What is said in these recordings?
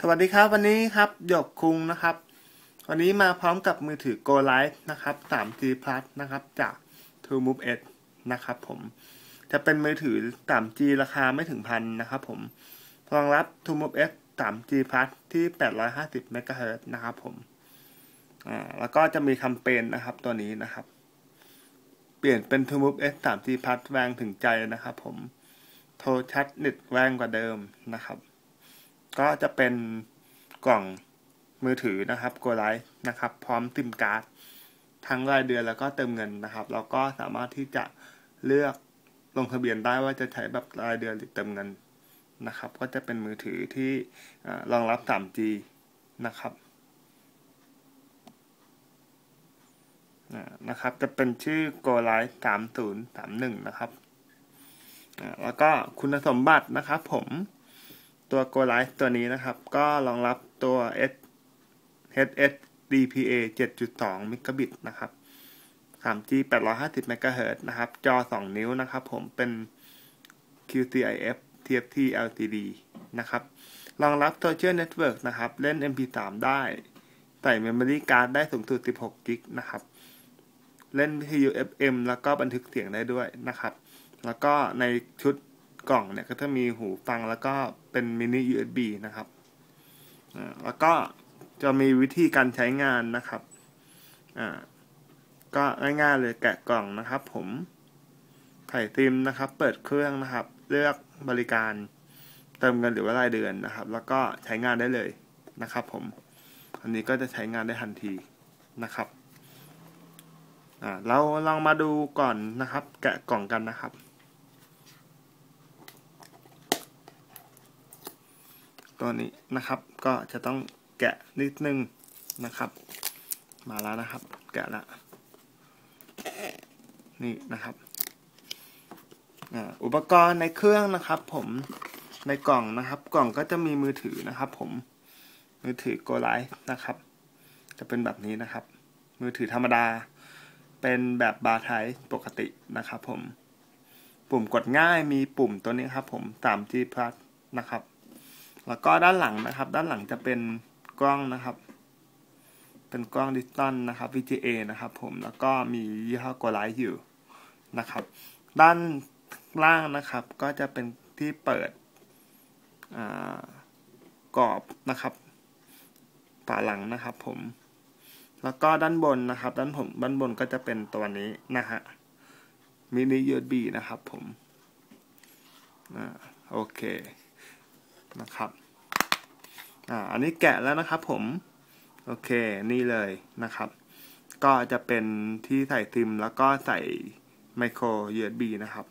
สวัสดีครับวันนี้ครับหยกคุงนะครับ วันนี้มาพร้อมกับมือถือ Go Live นะครับ 3G Plus นะครับ จาก True Move Edge นะครับผมจะเป็นมือถือ 3G ราคาไม่ถึงพันนะครับผมรองรับ True Move Edge 3G Plus ที่ 850 MHz นะครับผมอ่าแล้วก็จะมีแคมเปญนะครับตัวนี้นะครับ เปลี่ยนเป็น True Move Edge 3G Plus แรงถึงใจนะครับผมโทรชัดเน็ตแรงกว่าเดิมนะครับ ก็จะเป็นกล่องมือถือนะครับโกไลท์นะครับ พร้อมติมการ์ดทั้งรายเดือนแล้วก็เติมเงินนะครับแล้วก็สามารถที่จะเลือกลงทะเบียนได้ว่าจะใช้แบบรายเดือนหรือเติมเงินนะครับ ก็จะเป็นมือถือที่รองรับ 3G นะครับนะครับ จะเป็นชื่อ Go Live 3031นะครับ แล้วก็คุณสมบัตินะครับผม ตัว Go Live ตัวนี้นะครับ ก็รองรับตัว S HS DPA 7.2 Mbit นะครับ 3G 850 MHz นะครับ จอ 2 นิ้วนะครับ ผมเป็น QCIF TFT LCD นะครับ รองรับ Social Network นะครับ เล่น MP3 ได้ ใส่ Memory Card ได้สูงสุด 16 g b นะครับ เล่นวิทยุ FM แล้วก็บันทึกเสียงได้ด้วยนะครับ แล้วก็ในชุดกล่องเนี่ยก็จะมีหูฟังแล้วก็ เป็นมินิ USB นะครับแล้วก็จะมีวิธีการใช้งานนะครับอ่าก็ง่ายๆเลยแกะกล่องนะครับ ผมไถ่ซิมนะครับ เปิดเครื่องนะครับ เลือกบริการเติมเงินหรือว่ารายเดือนนะครับ แล้วก็ใช้งานได้เลยนะครับ ผม อันนี้ก็จะใช้งานได้ทันทีนะครับอ่าเราลองมาดูก่อนนะครับ แกะกล่องกันนะครับ ตัวนี้นะครับ ก็จะต้องแกะนิดนึงนะครับ มาแล้วนะครับ แกะละนี่นะครับอุปกรณ์ในเครื่องนะครับ ผมในกล่องนะครับ กล่องก็จะมีมือถือนะครับ ผมมือถือโกไลท์นะครับ จะเป็นแบบนี้นะครับ มือถือธรรมดา เป็นแบบบาร์ไทปกตินะครับ ผม ปุ่มกดง่ายมีปุ่มตัวนี้ครับ ผม 3G Plus นะครับ แล้วก็ด้านหลังนะครับ ด้านหลังจะเป็นกล้องนะครับ เป็นกล้องดิจิตอลนะครับ VGA นะครับ ผมแล้วก็มียี่ห้อโกไลท์อยู่นะครับ ด้านล่างนะครับ ก็จะเป็นที่เปิดกรอบนะครับฝาหลังนะครับ ผม แล้วก็ด้านบนนะครับ ด้านผมด้านบนก็จะเป็นตัวนี้นะฮะมินิ USB นะครับ ผมโอเค นะครับ อ่า อันนี้แกะแล้วนะครับผม โอเค นี่เลยนะครับ ก็จะเป็นที่ใส่ซิม แล้วก็ใส่ไมโคร USB นะครับ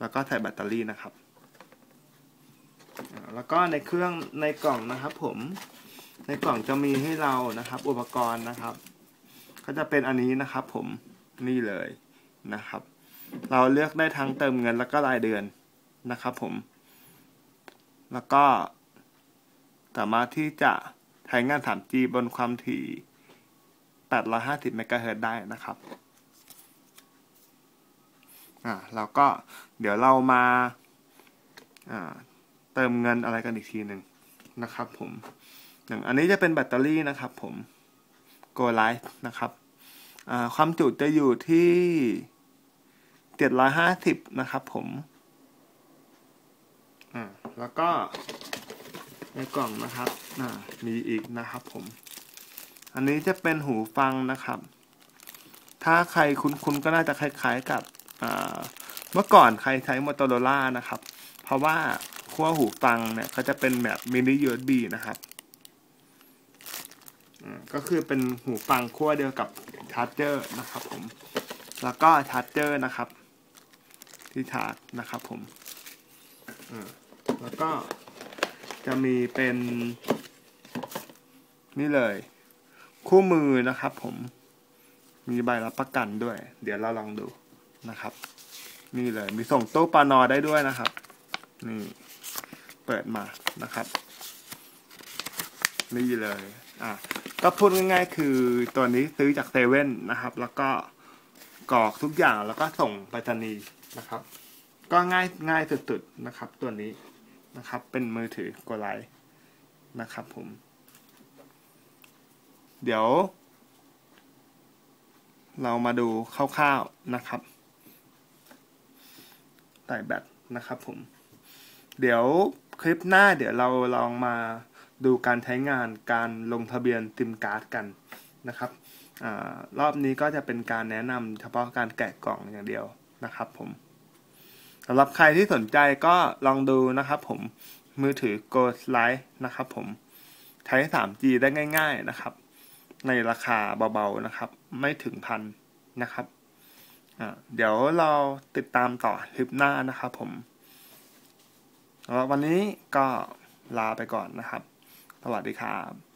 แล้วก็ใส่แบตเตอรี่นะครับ แล้วก็ในเครื่องในกล่องนะครับผม ในกล่องจะมีให้เรานะครับ อุปกรณ์นะครับ ก็จะเป็นอันนี้นะครับผม นี่เลยนะครับ เราเลือกได้ทั้งเติมเงินแล้วก็รายเดือนนะครับผม แล้วก็ สามารถที่จะใช้งาน 3G บนความถี่ 850 เมกะเฮิรตได้นะครับ อ่าแล้วก็เดี๋ยวเรามา อ่า เติมเงินอะไรกันอีกทีหนึ่งนะครับ ผมอย่างอันนี้จะเป็นแบตเตอรี่นะครับ ผม Go Live นะครับ อ่า ความจุจะอยู่ที่ 750 นะครับ ผม แล้วก็ในกล่องนะครับอ่ามีอีกนะครับผม อันนี้จะเป็นหูฟังนะครับ ถ้าใครคุ้นๆก็น่าจะคล้ายๆกับเมื่อก่อนใครใช้มอเตอร์โรล่านะครับ เพราะว่าขั้วหูฟังเนี่ยก็จะเป็นแบบมินิ USB นะครับก็คือเป็นหูฟังขั้วเดียวกับชาร์จเจอร์นะครับผม แล้วก็ชาร์จเจอร์นะครับ ที่ชาร์จนะครับผม แล้วก็จะมีเป็น นี่เลย คู่มือนะครับผม มีใบรับประกันด้วย เดี๋ยวเราลองดูนะครับ นี่เลย มีส่งตู้ปานอได้ด้วยนะครับ นี่เปิดมานะครับ นี่เลย อะก็พูดง่ายๆคือตัวนี้ซื้อจากเซเว่นนะครับ แล้วก็กรอกทุกอย่างแล้วก็ส่งไปรษณีย์นะครับ ก็ง่ายง่ายสุดๆนะครับ ตัวนี้ นะครับ เป็นมือถือโกไลนะครับผม เดี๋ยว เรามาดูคร่าวๆนะครับไต่แบตนะครับผม เดี๋ยวคลิปหน้าเดี๋ยวเราลองมาดูการใช้งานการลงทะเบียนติมการ์ดกันนะครับอรอบนี้ก็จะเป็นการแนะนำเฉพาะการแกะกล่องอย่างเดียวนะครับผม สำหรับใครที่สนใจก็ลองดูนะครับผมมือถือ Go Slide นะครับผมใช้ 3G ได้ง่าย ๆนะครับ ในราคาเบาๆนะครับ ไม่ถึงพันนะครับเดี๋ยวเราติดตามต่อคลิปหน้านะครับผมวันนี้ก็ลาไปก่อนนะครับ สวัสดีครับ